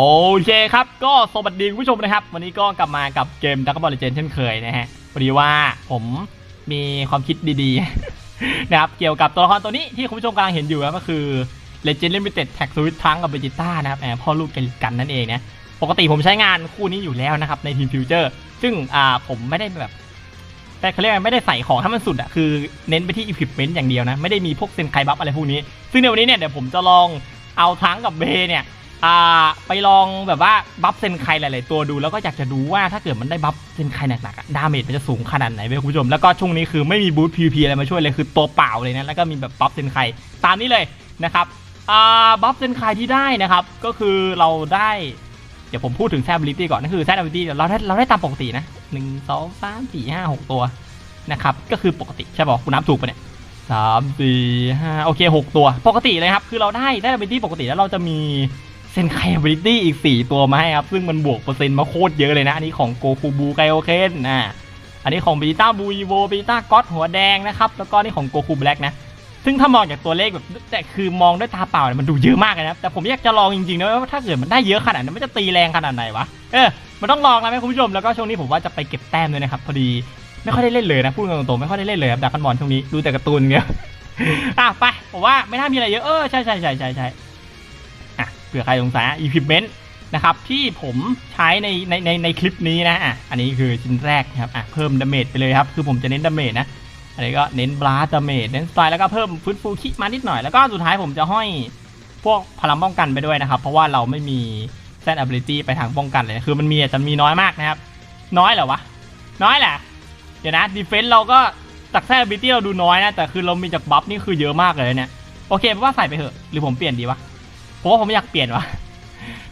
โอเคครับ ก็สวัสดีคุณผู้ชมนะครับ วันนี้ก็กลับมากับเกมดักบอลเลเจนเช่นเคยนะฮะพอดีว่าผมมีความคิดดีๆ นะครับ เกี่ยวกับตัวละครตัวนี้ที่คุณผู้ชมกำลังเห็นอยู่นะก็คือ Legend Limited Tag Switch ทั้งกับเบจิต้านะครับแอบพ่อลูกกันนั่นเองนะปกติผมใช้งานคู่นี้อยู่แล้วนะครับในทีมฟิวเจอร์ซึ่งอ่าผมไม่ได้แบบแต่เขาเรียกไม่ได้ใส่ของให้มันสุดอะคือเน้นไปที่ equipment อย่างเดียวนะ ไม่ได้มีพวกเซนไคบัฟอะไรพวกนี้ ซึ่งในวันนี้เนี่ยเดี๋ยวผมจะลองเอาทั้งกับเบเนี่ย อ่าไปลองแบบว่าบัฟเซนไคหลาย ๆ ตัวดูแล้วก็อยากจะดูว่าถ้าเกิดมันได้บัฟเซนไคหนักๆอะดาเมจมันจะสูงขนาดไหนเว้ยคุณผู้ชมแล้วก็ช่วงนี้คือไม่มีบูท PVP อะไรมาช่วยเลยคือตัวเปล่าเลยนะแล้วก็มีแบบบัฟเซนไคตามนี้เลยนะครับอ่าบัฟเซนไคที่ได้นะครับ ก็คือเราได้เดี๋ยวผมพูดถึงแซบลิตี้ก่อนนั่นคือแซบลิตี้เราได้เราได้ตามปกตินะหนึ่งสองสามสี่ห้าหกตัวนะครับก็คือปกติใช่ป่ะคุณนับถูกปะเนี่ยสามสี่ห้าโอเคหกตัว ปกติเลยครับคือเราได้ได้ ability ปกติแล้วเราจะมี ซนไค ability อีก 4 ตัวมาให้ครับ ซึ่งมันบวกเปอร์เซ็นต์มาโคตรเยอะเลยนะ อันนี้ของโกคูบูไกโอเคนอ่าอันนี้ของเบต้าบูอีโวเบต้าก็อตหัวแดงนะครับ แล้วก็นี่ของโกคูแบล็กนะ ซึ่งถ้ามองจากตัวเลขแบบแต่คือมองด้วยตาเปล่าเนี่ยมันดูเยอะมากเลยนะแต่ผมอยากจะลองจริงๆนะว่าถ้าเกิดมันได้เยอะขนาดนั้นมันจะตีแรงขนาดไหนวะเออมันต้องลองนะไหมคุณผู้ชมแล้วก็ช่วงนี้ผมว่าจะไปเก็บแต้มด้วยนะครับพอดีไม่ค่อยได้เล่นเลยนะพูดตรงๆไม่ค่อยได้เล่นเลยครับดักกันบอลช่วงนี้ดูแต่การ์ตูนเงี้ยอะไปผมว่าไม่น่ามีอะไรเยอะเออใช่ใช่ใช่ใช่ใช่ เผื่อใครสงสัยอีพิเมนต์นะครับที่ผมใช้ในในในในคลิปนี้นะอะอันนี้คือชิ้นแรกนะครับอะเพิ่มดาเมจไปเลยครับ คือผมจะเน้นดาเมจนะ อันนี้ก็เน้นบลาสดาเมจเน้นสไตล์แล้วก็เพิ่มฟื้นฟูคิมานิดหน่อย แล้วก็สุดท้ายผมจะห้อยพวกพลังป้องกันไปด้วยนะครับ เพราะว่าเราไม่มีแซน ability ไปทางป้องกันเลย คือมันมีแต่มีน้อยมากนะครับ น้อยเหรอวะ น้อยแหละ เดี๋ยวนะดีเฟนส์เราก็จากแซน ability เราดูน้อยนะ แต่คือเรามีจากบัฟนี่คือเยอะมากเลยเนี่ย โอเคแปลว่าใส่ไปเถอะ หรือผมเปลี่ยนดีวะ ผมว่าผมอยากเปลี่ยนวะ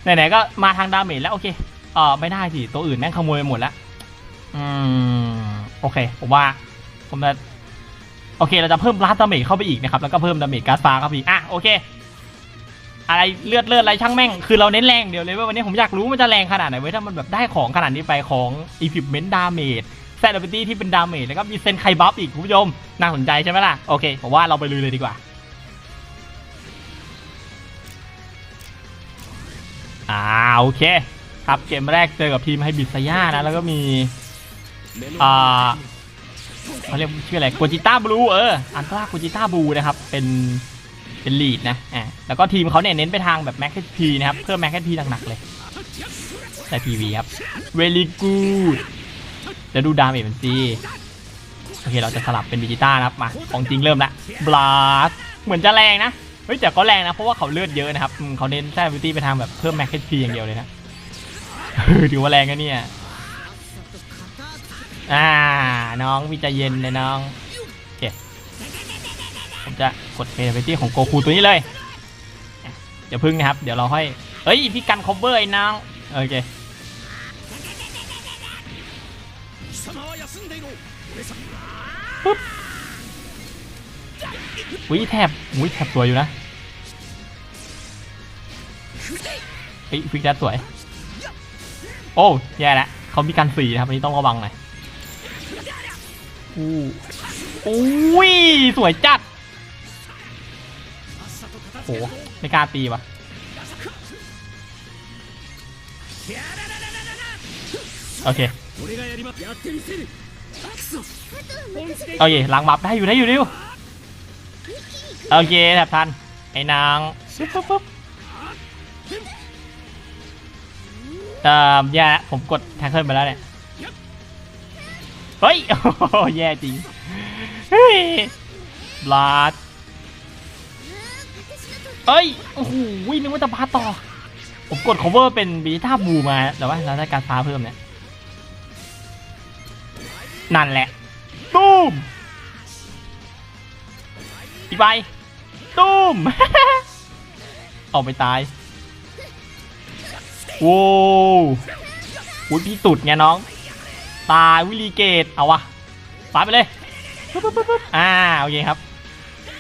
ไหนๆก็มาทางดาเมจแล้วโอเคเออไม่ได้สิตัวอื่นแม่งขโมยไปหมดแล้วอืมโอเคผมว่าผมจะโอเค เราจะเพิ่มลัสดาเมจเข้าไปอีกนะครับ แล้วก็เพิ่มดาเมจการ์ดฟ้าเข้าไปอีกอะโอเค อะไรเลือดเลือดอะไรช่างแม่ง คือเราเน้นแรงเดียวเลยว่าวันนี้ผมอยากรู้มันจะแรงขนาดไหนเว้ยถ้ามันแบบได้ของขนาดนี้ไปของ equipment damage แซด ability ที่เป็นดาเมจแล้วก็มีเซนไคบัฟอีกคุณผู้ชมน่าสนใจใช่ไหมล่ะโอเคผมว่าเราไปลุยเลยดีกว่า อ่าโอเค ครับเกมแรกเจอกับทีมไฮบิสยานะ แล้วก็มีอ่าเขาเรียกชื่ออะไรโกจิต้าบลูเอออันตราโกจิต้าบลูนะครับ เป็นเป็นลีดนะอ่าแล้วก็ทีมเขาเนี่ยเน้นไปทางแบบแม็กซ์พีนะครับ เพิ่มแม็กซ์พีหนักๆเลยแต่พีวีครับ very good แล้วดูดามเมจมันซีโอเคเราจะสลับเป็นดิจิต้านะครับมาของจริงเริ่มละบลาสเหมือนจะแรงนะ เฮ้ยแต่ก็แรงนะ เพราะว่าเขาเลือดเยอะนะครับเขาเน้นแซวิตี้ไปทางแบบเพิ่มแม็กซ์พีอย่างเดียวเลยนะถือว่าแรงกันเนี่ยอ่าน้องวิจเย็นเลยน้องโอเคผมจะกดเพย์ไปที่ของโกคูตัวนี้เลยอะเดี๋ยวพึ่งนะครับ เดี๋ยวเราค่อยเฮ้ยพี่กันคอเวอร์ไอ้น้องโอเค อุ้ยแทบอุ้ยแทบสวยอยู่นะเฮ้ยฟิกแดสวย โอ้แย่แล้วเขามีการสีนะครับอันนี้ต้องระวังหน่อยอู้อุ้ยสวยจัดโหไม่กล้าตีวะโอเคโอเคล้างบัฟได้อยู่ได้อยู่ได้อยู่ โอเคแถบทัน ไอ้นางปุ๊บปุ๊บปุ๊บเอ่อแย่แล้วผมกดแทงเกิลไปแล้วเนี่ย เฮ้ย โอ้โหแย่จริง เฮ้ยบลาดเอ้ย โอ้โหนึกว่าจะพาต่อ ผมกด cover เป็นบิจิต้าบูมาแต่ว่าเราได้การฟ้าเพิ่มเนี่ย นั่นแหละตุ้ม อีกใบตุ้ม เอาไปตายโว้วอุ้ยพี่สุดไงน้อง ตายวิลีเกตเอาวะฟาไปเลยปึ๊บปึ๊บปุ๊บอ่าโอเคครับ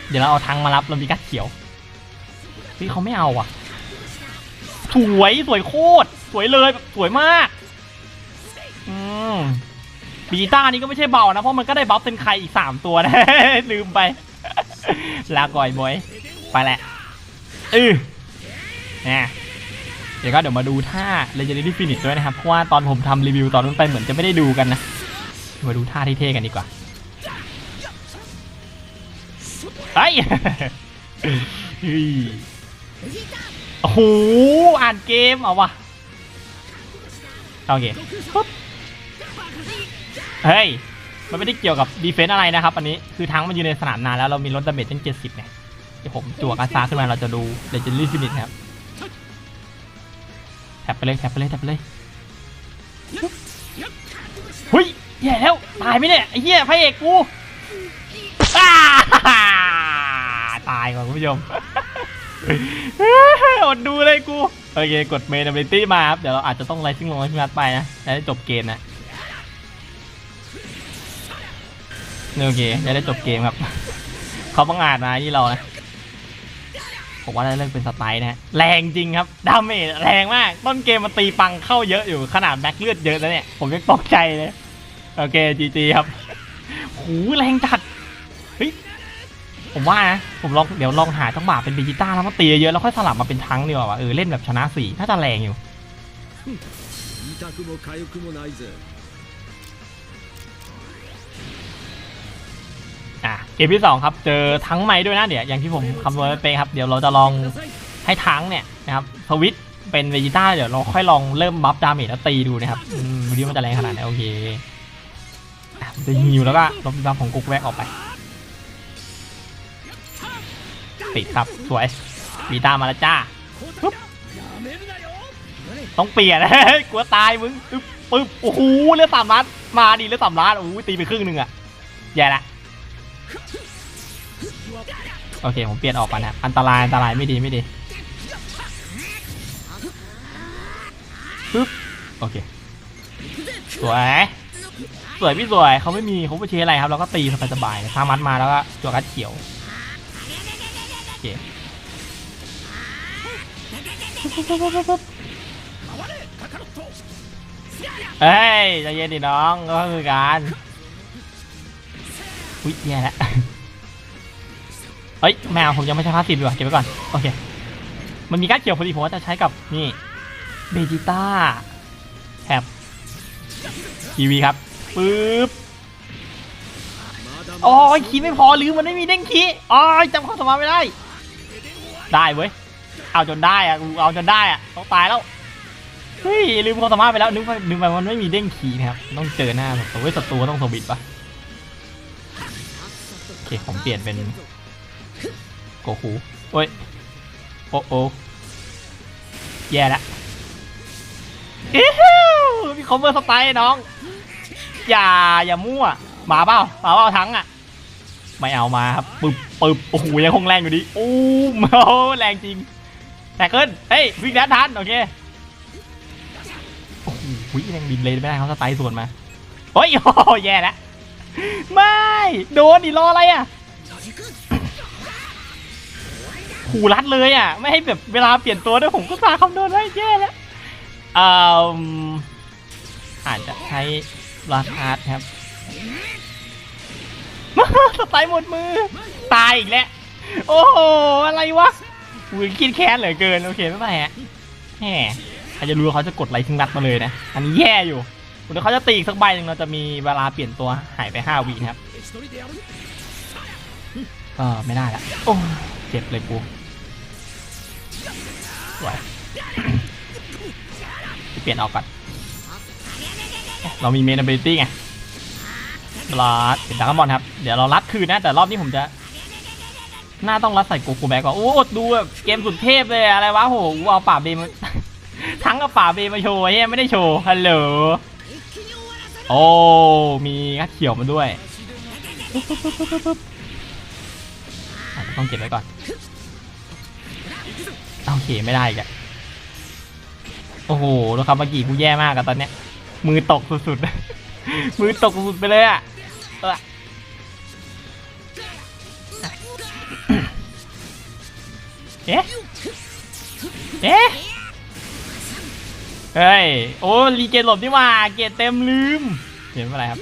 เดี๋ยวเราเอาทังมารับเรามีกัดเขียวเฮ้ยเขาไม่เอาอะ สวยสวยโคตรสวยเลยสวยมากอืมบีต้านี่ก็ไม่ใช่เบานะ เพราะมันก็ได้บัฟเป็นใครอีก3ตัวนะลืมไป ลาก่อยบอย ไปแหละอือเนี่ยเดี๋ยวก็เดี๋ยวมาดูท่า Legendary Phoenix ด้วยนะครับ เพราะว่าตอนผมทำรีวิวตอนนั้นไปเหมือนจะไม่ได้ดูกันนะ มาดูท่าที่เท่กันดีกว่าไอ้โอ้โห อ่านเกมเอาวะโอเคปุ๊บเฮ้ย มันไม่ได้เกี่ยวกับดีเฟนต์อะไรนะครับ อันนี้คือทั้งมันอยู่ในสนามนานแล้วเรามีลดดาเมจตั้ง70เนี่ยเดี๋ยวผมจั่วกาซาขึ้นมาเราจะดู Legendary Phoenix นะครับแท็บไปเลยแท็บไปเลยแท็บไปเลยเฮ้ยแย่แล้วตายไหมเนี่ยไอ้เหี้ยพระเอกกูตายก่อนคุณผู้ชมอดดูเลยกูโอเคกดเมน a บ i ตี้มาครับเดี๋ยวเราอาจจะต้องไลซิ่งลงให้พี่นัดไปนะจะได้จบเกมนะ โอเคจะได้จบเกมครับ เขาบังอาจมาที่เรานะผมว่าได้เลิกเป็นสไตล์นะฮะแรงจริงครับดาเมจแรงมาก ต้นเกมมันตีปังเข้าเยอะอยู่ขนาดแบ็คเลือดเยอะแล้วเนี่ย ผมยังตกใจเลย โอเคจีจีครับหูแรงจัดเฮ้ยผมว่านะผมลองเดี๋ยวลองหาจังหวะเป็นเบจิต้าแล้วมาตีเยอะๆแล้วค่อยสลับมาเป็นทั้งดีกว่าเออเล่นแบบชนะสี่น่าจะแรงอยู่ อะเกมที่สองครับเจอทั้งไม้ด้วยนะเดี๋ยวอย่างที่ผมคำนวณไว้เป๊ะครับเดี๋ยวเราจะลองให้ทั้งเนี่ยนะครับสวิตเป็นเวจิต้าเดี๋ยวเราค่อยลองเริ่มบัฟดาเมจแล้วตีดูนะครับอืมวิดีโอมันจะแรงขนาดไหนโอเคอะมันจะฮิวแล้วก็ลบบัฟของกุ๊กแวกออกไปติดครับสวยวีต้ามาแล้วจ้าต้องเปลี่ยนกลัวตายมึงปึ๊บปึ๊บโอ้โหเลือดสามล้านมาดิเลือดสามล้านโอ้โหตีไปครึ่งหนึ่งอะแย่ละ โอเคผมเปลี่ยนออกก่อนนะอันตรายอันตรายไม่ดีไม่ดีปึ๊บโอเคสวยสวยพี่สวยเขาไม่มีเขาไม่เชอะไรครับเราก็ตีสบายๆทามัดมาแล้วก็ตัวกัดเขียวโอเคเฮ้ยใจเย็นดิน้องก็คือการ อุ้ยแย่แล้วเอ้ยแมวผมยังไม่ใช้พาสซีฟดีกว่าเก็บไว้ก่อน โอเค มันมีการเขียวพอดีผมว่าจะใช้กับนี่เบจิต้าแท็บทีวีครับปึ๊บまだโอ้ยคีไม่พอหรือมันไม่มีเด้งคีอ๋อจำความสามารถไม่ได้ ได้เว้ย เอาจนได้อะกูเอาจนได้อะต้องตายแล้ว เฮ้ยลืมความสามารถไปแล้วนึกว่านึกไปมันไม่มีเด้งคีนะครับ ต้องเจอหน้าแบบเว้ยศัตรูต้องสวิตปะ โอเค ผมเปลี่ยนเป็นโกคูโอ้ย โอ้โอแย่ละอิ๊วมีคอมเบอร์สไตล์น้อง อย่า อย่ามั่วหมาเปล่าหมาเปล่าทั้งอะ ไม่เอามาครับปึบปึบโอ้โหยังคงแรงอยู่ดีอู้มโอ้แรงจริงแต่ขึ้นเฮ้ย วิ่งแดนทัน โอเค โอ้โหแรงบินเลยไม่ได้เขาสไตล์ส่วนมาโอ้ยโอ้โหแย่แล้ว ไม่ โดนดิรออะไรอะขู่รัดเลยอะ ไม่ให้แบบเวลาเปลี่ยนตัวด้วยผมก็สาคำนวณไว้แย่แล้วอ่ออาจจะใช้ลาอาร์ครับสไตล์หมดมือ ตายอีกแล้ว โอ้โห อะไรวะอุ้ยคิดแค้นเหลือเกิน โอเคไม่เป็นไรฮะแหมใครจะรู้เขาจะกดไลค์ทิ้งรัดมาเลยนะ อันนี้แย่อยู่ เดี๋ยวเขาจะตีอีกสักใบหนึ่งเราจะมีเวลาเปลี่ยนตัวหายไปห้าวินะครับเออไม่ได้ละโอ้เจ็บเลยกูสวยเปลี่ยนออกก่อน เรามีเมน a b i l i t y ไงรัดเป็นดักบอลครับ เดี๋ยวเรารัดคืนนะ แต่รอบนี้ผมจะน่าต้องรัดใส่โกคูแบ็กก่อนโอ้ดูแบบเกมสุดเทพเลยอะไรวะโหเอาป่าเบมาทั้งกับป่าเบมาโชว์เฮ้ยไม่ได้โชว์ฮัลโหล โอ้ มีงัดเขียวมาด้วยต้องเก็บไว้ก่อน โอเคไม่ได้อีกอะโอ้โหดูครับเมื่อกี้กูแย่มากอะตอนเนี้ย มือตกสุดๆ มือตกสุดไปเลยอะเอ๊ะ เอ๊ะ เฮ้ย โอ้รีเกตหลบนี่ว่า เกตเต็มลืมเห็นอะไรครับ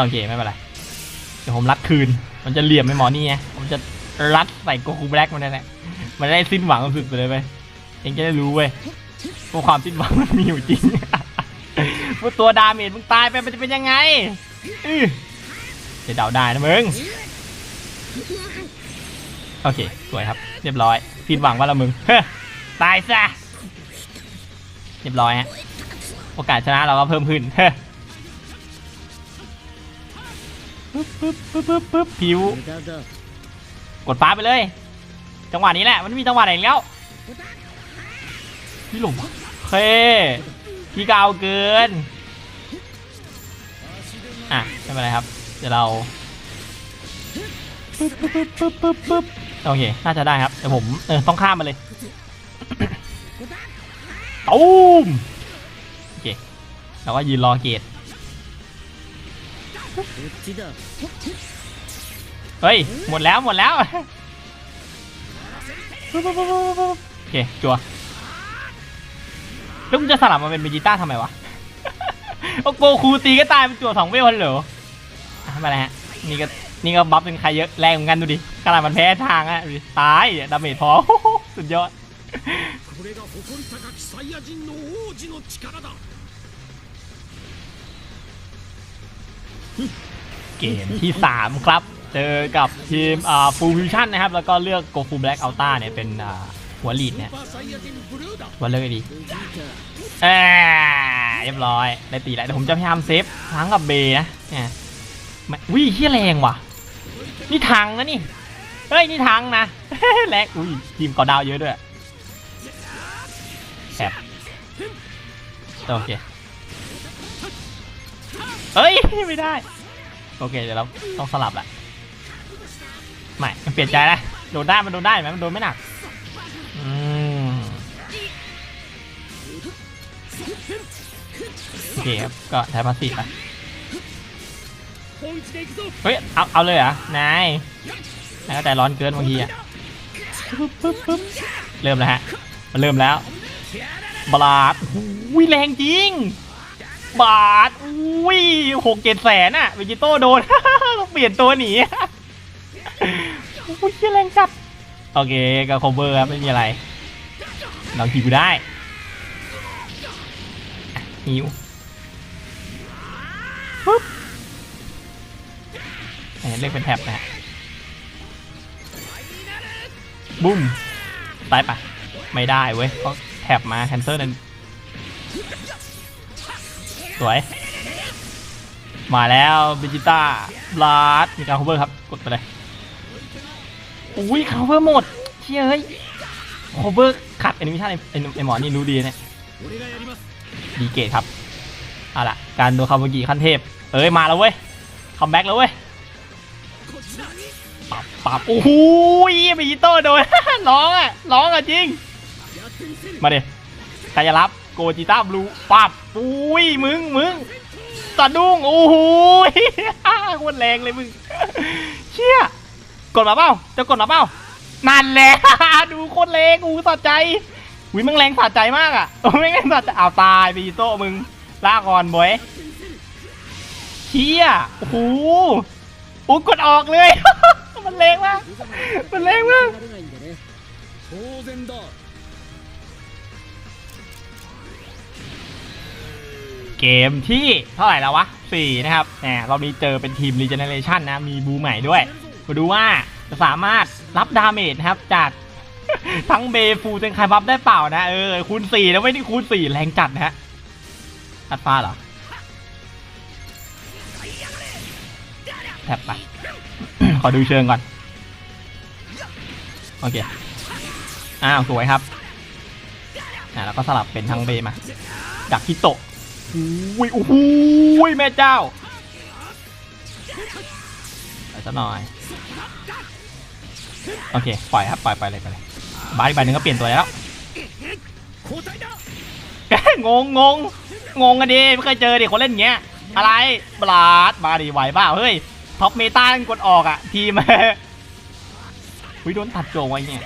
โอเค ไม่เป็นไร เดี๋ยวผมรัดคืน มันจะเหลี่ยมไม่หมอนี่ไง ผมจะรัดใส่โกคูแบล็กมันนั่นแหละมันได้สิ้นหวังสุดไปเลยไปเองจะได้รู้เว้ยว่าความสิ้นหวังมันมีอยู่จริงว่าตัวดาเมจมึงตายไปมันจะเป็นยังไงจะเดาได้นะมึง โอเค สวยครับ เรียบร้อย ผิดหวังว่าละมึง ตายซะเรียบร้อยฮะ โอกาสชนะเราก็เพิ่มขึ้นปึ๊บปึ๊บปึ๊บปึ๊บปึ๊บผิว กดฟ้าไปเลย จังหวะนี้แหละ มันมีจังหวะไหนแล้วพี่หลงเคพี่เกาเกิน อะไม่เป็นไรครับ เดี๋ยวเราปึ๊บปึ๊บปึ๊บปุ๊บ โอเค น่าจะได้ครับเดี๋ยวผมเออต้องข้ามมาเลยตูมโอเคแล้วก็ยืนรอเกตเฮ้ย หมดแล้วหมดแล้ว โอเค จัวแล้วมึงจะสลับมาเป็นเบจิต้าทำไมวะ โอโกคูตีก็ตายเป็นจัวสองเวลเหรอมาแล้วฮะ นี่ก็นี่ก็บัฟเป็นใครเยอะแรงเหมือนกันดูดิขนาดมันแพ้ทางอะตายดาเมจพอสุดยอดเกมที่ 3 ครับ เจอกับทีมฟูลฟิชชั่นนะครับ แล้วก็เลือกโกฟูแบล็กอัลต้าเนี่ยเป็นหัวลีดเนี่ยวันเลิกดีเอ้เรียบร้อย ได้ตีแล้วแต่ผมจะพยายามเซฟทั้งกับเบนะเนี่ยวิ่งเฮี้ยแรงว่ะ นี่ทางนะนี่ เฮ้ย นี่ทางนะ แลกอุ้ยทีมก่อดาวเยอะด้วยแคบโอเค เฮ้ย ไม่ได้ โอเค เดี๋ยวเราต้องสลับแหละไม่มันเปลี่ยนใจนะโดนได้มันโดนได้ไหมมันโดนไม่หนักโอเคครับ ก็ใช้พาสซีฟไปเฮ้ย เอา เอาเลยเหรอนาย นายก็ใจร้อนเกินบางทีอะปึ๊บปึ๊บปึ๊บเริ่มแล้วฮะ มันเริ่มแล้วบลาดอุ้ยแรงจริง บาทอุ้ยหกเจ็ดแสนอะวิจิโต้โดน ต้องเปลี่ยนตัวหนีอุ้ยเหี้ยแรงจัด โอเคก็คอเวอร์ครับไม่มีอะไร เราหิวได้อะหิวปึ๊บเอ้ยเรียกเป็นแท็บนะ บุ้มตายปะไม่ได้เว้ยเขาแถบมาแคนเอร์นั่นสวย มาแล้วเบิจิต้าบลัดมีการคัฟเวอร์ครับ กดไปเลยอุ้ยคัฟเวอร์หมดเชียเฮ้ยคัฟเวอร์ขัดแอนิเมชันไอหมอนี่รู้ดีเนี่ยดีเกตครับเอาล่ะ การโดนคาบุกิขั้นเทพ เอ้ย มาแล้วเว้ยคัมแบ็กแล้วเว้ย ปับโอ้โหมีอิโต้โดน ร้องอะร้องอะจริง มาเดี๋ยใครจะรับโกจิต้าบลูปับปุ้ยมึงมึงสะดุ้งโอ้โหโคตรแรงเลยมึงเชี่ยกดมาเปล่าจะกดมาเปล่านั่นแหละดูโคตรแรงอู้สะใจอุ้ยมึงแรงสะใจมากอะไม่แรงสะใจเอาตายบีโต้มึงลากอนบอยเชี่ยโอ้โหอู้กดออกเลย มันแรงมากมันแรงมากเกมที่เท่าไหร่แล้ววะสี่นะครับแหมเรามีเจอเป็นทีม regeneration นะ มีบูใหม่ด้วย มาดูว่าจะสามารถรับดาเมจนะครับจากทั้งเบฟูเซนคายบัฟได้เปล่านะ เออคูณสี่แล้วไม่ได้คูณสี่แรงจัดนะฮะอัดฟ้าเหรอแทบไป ขอดูเชิงก่อน โอเค อ้าว สวยครับ อ่าแล้วก็สลับเป็นทางเบมา จากฮิโตะอุ้ยโอ้โหแม่เจ้าไปซะหน่อย โอเค ปล่อยครับ ปล่อยไปเลยไปเลยบายใบหนึ่งก็เปลี่ยนตัวแล้วงงงงงงกันดิไม่เคยเจอดิคนเล่นเงี้ย อะไรบลาดมาดิไหวบ้าเฮ้ย ท็อปเมตามันกดออกอะ ทีมอุ้ยโดนตัดโจงไว้เนี่ย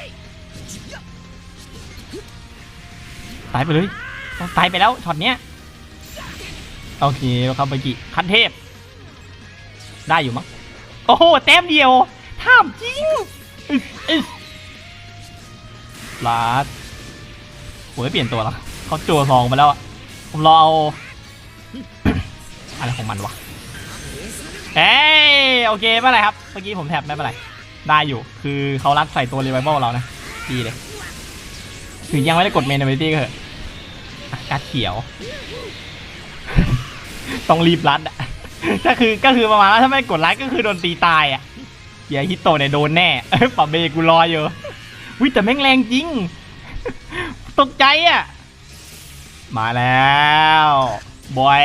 ตายไปเลยต้องตายไปแล้วช็อตเนี้ยโอเคแล้วครับเมื่อกี้คันเทพ ได้อยู่มั้งโอ้โหแต้มเดียวถามจริงไอ้อิสลาดโอ้ยเปลี่ยนตัวแล้วเขาจัวซองไปแล้วอะผมรอเอาอะไรของมันวะเอ้ย โอเคไม่เป็ไรครับเมื่อกี้ผมแท็บไม่เป็นไรได้อยู่ คือเขารักใส่ตัวรีไวเบิลเรานะดีเลยถึงยังไม่ได้กดเมนเบตี้ก็เถอะกัดเขียว ต้องรีบรัดอะก็คือก็คือประมาณว่าถ้าไม่กดไลค์ก็คือโดนตีตายอะเฮียฮิตโตเนี่ยโดนแน่ป่าเบกูรออยู่วิแต่แม่งแรงจริง ตกใจอะ มาแล้ว บอย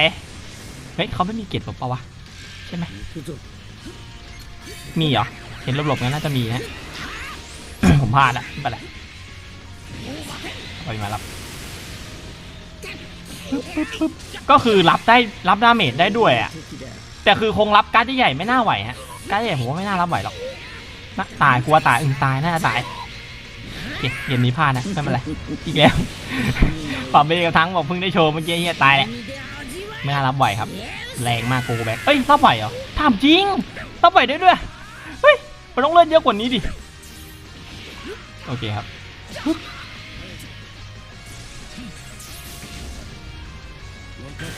เฮ้ยเขาไม่มีเกตหรอเปล่าวะ ใช่ไหม มีเหรอ เห็นหลบๆงั้นน่าจะมีนะ ผมพลาดละไม่เป็นไรเอาไปมารับปึ๊บปึ๊บปึ๊บก็คือรับได้รับดาเมจได้ด้วยอะ敵だแต่คือคงรับการ์ดใหญ่ๆไม่น่าไหวฮะ การ์ดใหญ่ผมว่าไม่น่ารับไหวหรอกน่าตายกลัวตายอึงตายน่าจะตายโอเคเกมนี้พลาดนะไม่เป็นไรอีกแล้วปรับเบกับทั้งบอกเพิ่งได้โชว์เมื่อกี้เฮียตายแหละไม่น่ารับไหวครับ แรงมากโกแบ็คเอ้ยรับไหวเหรอถามจริงรับไหวได้ด้วยเฮ้ย มันต้องเล่นเยอะกว่านี้ดิ โอเคครับปึ๊บ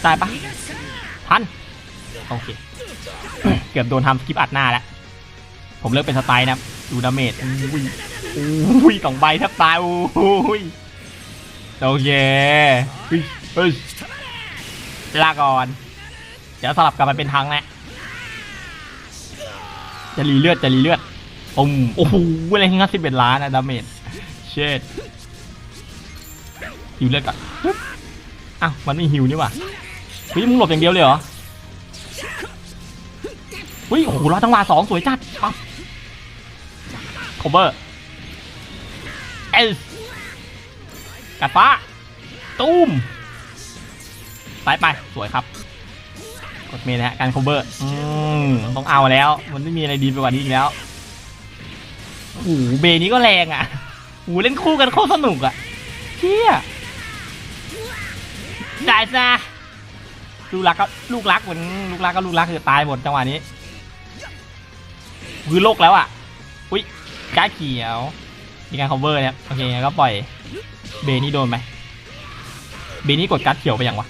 ได้ปะทัน โอเค เกือบโดนทำสกิปอัดหน้าแล้ว ผมเลือกเป็นสไตล์นะดูดาเมจอุ้ยอุ้ยสองใบแทบตายอุ้ยโอเคเฮ้ยเฮ้ยลาก่อน เดี๋ยวสลับกลับมาเป็นทังแหละ จะรีเลือดจะรีเลือดปุ้มโอ้โหอะไรงั้นสิบเอ็ดล้านอะดาเมจเช็ดฮิวเลือดก่อนอ้าวมันไม่ฮิวนี่หว่าเฮ้ยมึงหลบอย่างเดียวเลยเหรอเฮ้ยโอ้โหรอจังหวะสองสวยจัดปั๊บคอมเบอร์เอลกัดฟ้าตูมไปไป สวยครับ กดเมนนะฮะการ cover อืมต้องเอาแล้ว มันไม่มีอะไรดีไปกว่านี้อีกแล้วโอ้โหเบนี้ก็แรงอะโอ้โหเล่นคู่กันโคตรสนุกอะเชี่ยได้ซะลูกรักก็ลูกรักเหมือนลูกรักก็ลูกรักคือตายหมดจังหวะนี้คือโลกแล้วอะ อุ้ยก้าเขียวมีการ cover เนี่ยโอเคงั้นก็ปล่อยเบนี่โดนไหมเบนี่กดการ์ดเขียวไปยังวะ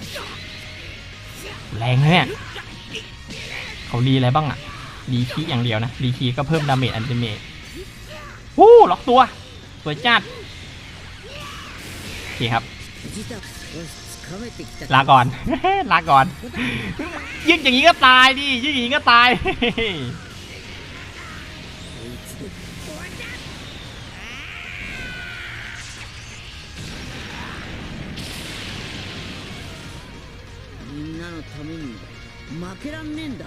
แรงนะเนี่ย เขารีอะไรบ้างอะรีคีอย่างเดียวนะรีคีก็เพิ่มดาเมจอันติเมตวู้ล็อกตัว สวยจัดโอเคครับ 藤田よし掴めてきた ลาก่อน ลาก่อน ยึกอย่างนี้ก็ตายดิ ยึกอย่างนี้ก็ตาย みんなのために負けらんねえんだ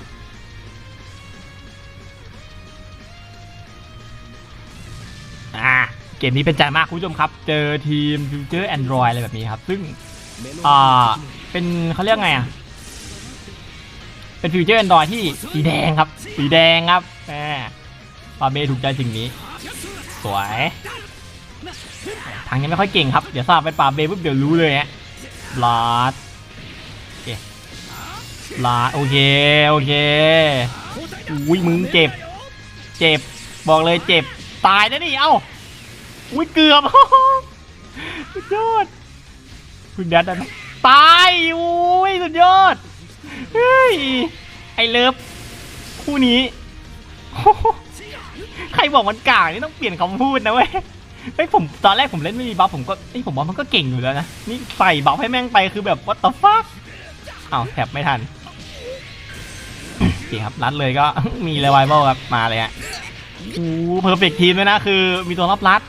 เกมนี้เป็นใจมากคุณผู้ชมครับ เจอทีมฟิวเจอร์แอนดรอยอะไรแบบนี้ครับ ซึ่งอ่าเป็นเขาเรียกไงอะ เป็นฟิวเจอร์แอนดรอยที่สีแดงครับ สีแดงครับแหมปาเมถูกใจสิ่งนี้ สวยทางยังไม่ค่อยเก่งครับ เดี๋ยวทราบเป็นปาเบปุ๊บเดี๋ยวรู้เลยฮะบลาดโอเคบลาดโอเค โอเค อุ้ยมึงเจ็บ เจ็บ บอกเลยเจ็บ ตายนะนี่ เอ้า อุ้ยเกือบสุดยอดคุณแดดนะตายอุ้ยสุดยอดเฮ้ยไอเลิฟคู่นี้ใครบอกมันกากนี่ต้องเปลี่ยนคำพูดนะเว้ยเฮ้ยผมตอนแรกผมเล่นไม่มีบัฟผมก็เอ้ยผมว่ามันก็เก่งอยู่แล้วนะนี่ใส่บัฟให้แม่งไปคือแบบ what the fuck อ้าวแถบไม่ทันโอเคครับรัดเลยก็มีเลวายเบิลครับมาเลยฮะโอ้เพอร์เฟกทีมเลยนะคือมีตัวรับรัด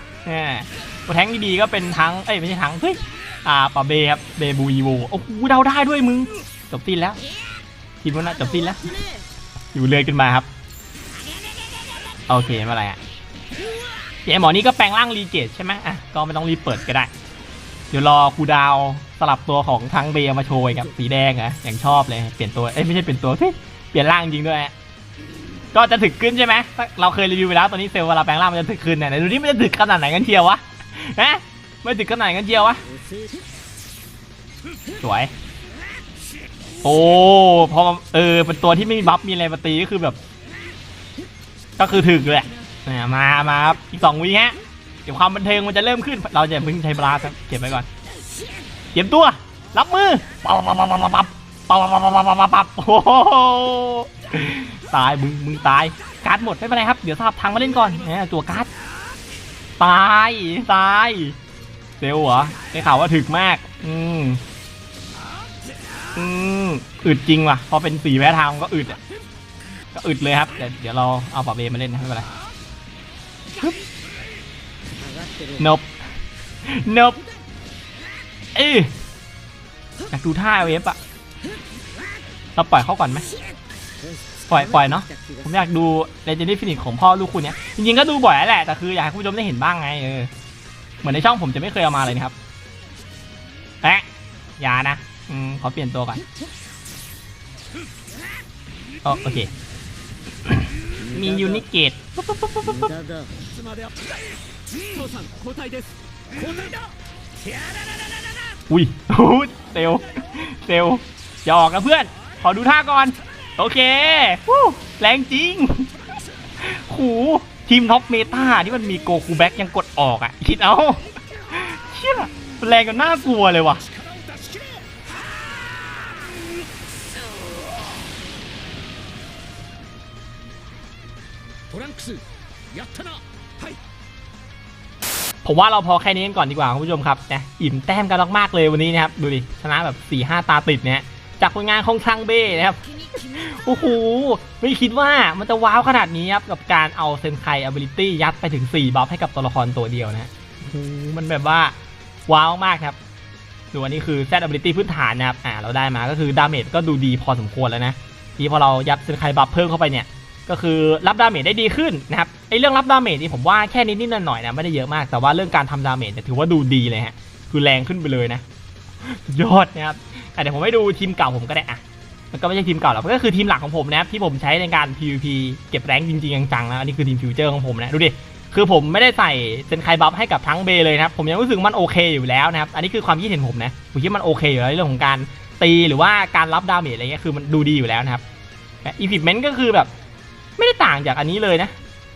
ตัวแท้งดีๆก็เป็นทั้งเอ้ยไม่ใช่ทั้งเฮ้ยอ่าปาเบครับเบบูอีโวโอ้โหเดาได้ด้วยมึงจบสิ้นแล้วทีมนู้นนะจบสิ้นแล้ว อยู่เลยขึ้นมาครับโอเคไม่เป็นไรอะเดี๋ยวไอ้หมอนี่ก็แปลงร่างรีเจตใช่ไหมอะก็ไม่ต้องรีเปิดก็ได้ เดี๋ยวรอครูดาวสลับตัวของทั้งเบมาโชว์ครับสีแดงอะอย่างชอบเลยเปลี่ยนตัวเอ้ยไม่ใช่เปลี่ยนตัวที่เปลี่ยนร่างจริงด้วยฮะ ก็จะถึกขึ้นใช่ไหมเราเคยรีวิวไปแล้วตอนนี้เซลล์เวลาแปลงร่างมันจะถึกขึ้นเนี่ยไหนดูนี่มันจะถึกขนาดไหนกันเชียววะฮะไม่ถึกขนาดไหนกันเชียววะสวย โอ้พอเออเป็นตัวที่ไม่มีบัฟมีอะไรมาตีก็คือแบบ ก็คือถึกเลยเนี่ยมามาครับอีกสองวิฮะเดี๋ยวความบันเทิงมันจะเริ่มขึ้น เราจะเพิ่งใช้บลาครับเก็บไว้ก่อนเตรียมตัว รับมือปับปับปับปับ ปั๊บปั๊บปั๊บปั๊บปั๊บปโอ้โหตายมึงมึงตายการ์ดหมดไม่เป็นไรครับเดี๋ยวสลับทางมาเล่นก่อนนะจั่วการ์ดตายตายเซลเหรอได้ข่าวว่าถึกมาก อืมอืมอึดจริงว่ะพอเป็นสีแพ้ทางก็อึดอะก็อึดเลยครับ เดี๋ยวเราเอาปะเบมาเล่นนะไม่เป็นไรนบนบเอ๊ะดูท่าเวฟอะ เราปล่อยเขาก่อนไหมปล่อยปล่อยเนาะผมอยากดูเลเจนดี้ฟินิกของพ่อลูกคุณเนี่ยจริงๆก็ดูบ่อยแหละแต่คืออยากให้ผู้ชมได้เห็นบ้างไงเออเหมือนในช่องผมจะไม่เคยเอามาเลยนะครับแปะย่านะอืมขอเปลี่ยนตัวก่อนโอเค มียูนิเกตปุ๊บปุ๊บปุ๊บอุ้ยเซลเซลยอกนะเพื่อน ขอดูท่าก่อน โอเคแรงจริงหูทีมท็อปเมตาที่มันมีโกคูแบ็กยังกดออกอะ คิดเอาเชี่ยแรงกันน่ากลัวเลยว่ะผมว่าเราพอแค่นี้ก่อนดีกว่าคุณผู้ชมครับนะอิ่มแต้มกันมากๆเลยวันนี้นะครับ ดูดิ ชนะแบบ4-5 ตาติดเนี่ย จากผลงานของช่างเบ้นะครับโอ้โหไม่คิดว่ามันจะว้าวขนาดนี้ครับกับการเอาเซนไค ability ยัดไปถึง 4 บัฟให้กับตัวละครตัวเดียวนะฮะมันแบบว่าว้าวมากครับดูอันนี้คือ Z ability พื้นฐานนะครับอ่าเราได้มาก็คือดาเมจก็ดูดีพอสมควรแล้วนะที่พอเรายัดเซนไคบัฟเพิ่มเข้าไปเนี่ยก็คือรับดาเมจได้ดีขึ้นนะครับไอเรื่องรับดาเมจนี่ผมว่าแค่นิดๆหน่อยๆนะไม่ได้เยอะมากแต่ว่าเรื่องการทำดาเมจเนี่ยถือว่าดูดีเลยฮะคือแรงขึ้นไปเลยนะยอดนะครับ อะเดี๋ยวผมให้ดูทีมเก่าผมก็ได้อะมันก็ไม่ใช่ทีมเก่าหรอกมันก็คือทีมหลักของผมนะครับที่ผมใช้ในการ PVP เก็บแรงจริงๆจังๆนะอันนี้คือทีมฟิวเจอร์ของผมนะดูดิคือผมไม่ได้ใส่เซนไคบัฟให้กับทั้งเบเลยนะครับผมยังรู้สึกมันโอเคอยู่แล้วนะครับอันนี้คือความคิดเห็นผมนะผมคิดมันโอเคอยู่แล้วเรื่องของการตีหรือว่าการรับดาเมจอะไรเงี้ยคือมันดูดีอยู่แล้วนะครับอีพิเมนต์ก็คือแบบ ไม่ได้ต่างจากอันนี้เลยนะ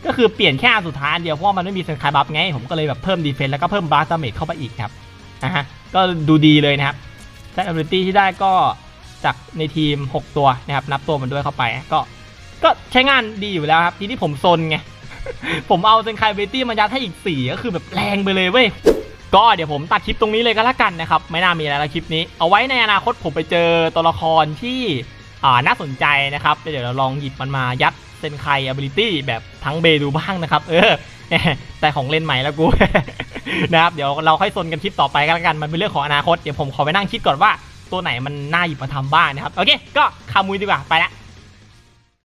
ก็คือเปลี่ยนแค่สุดท้ายเดียวเพราะมันไม่มีเซนไคบัฟไงผมก็เลยแบบเพิ่มดีเฟนส์แล้วก็เพิ่มบาสดาเมจเข้าไปอีกครับนะฮะก็ดูดีเลยนะครับ แต่ ability ที่ได้ก็จากในทีม 6 ตัวนะครับ นับตัวมันด้วยเข้าไป ก็ก็ใช้งานดีอยู่แล้วครับ ทีนี้ผมซนไง ผมเอาเซนไคเบตี้มายัดให้อีก 4 ก็คือแบบแรงไปเลยเว้ย ก็เดี๋ยวผมตัดคลิปตรงนี้เลยก็แล้วกันนะครับ ไม่น่ามีอะไรแล้วคลิปนี้ เอาไว้ในอนาคตผมไปเจอตัวละครที่อ่าน่าสนใจนะครับ เดี๋ยวเราลองหยิบมันมายัดเซนไค ability แบบทั้งเบดูบ้างนะครับ เออ แต่ของเล่นใหม่แล้วกู นะครับ เดี๋ยวเราค่อยซนกันคลิปต่อไปกันแล้วกัน มันเป็นเรื่องของอนาคต เดี๋ยวผมขอไปนั่งคิดก่อนว่าตัวไหนมันน่าหยิบมาทำบ้างนะครับ โอเค ก็คามุยดีกว่า ไปละ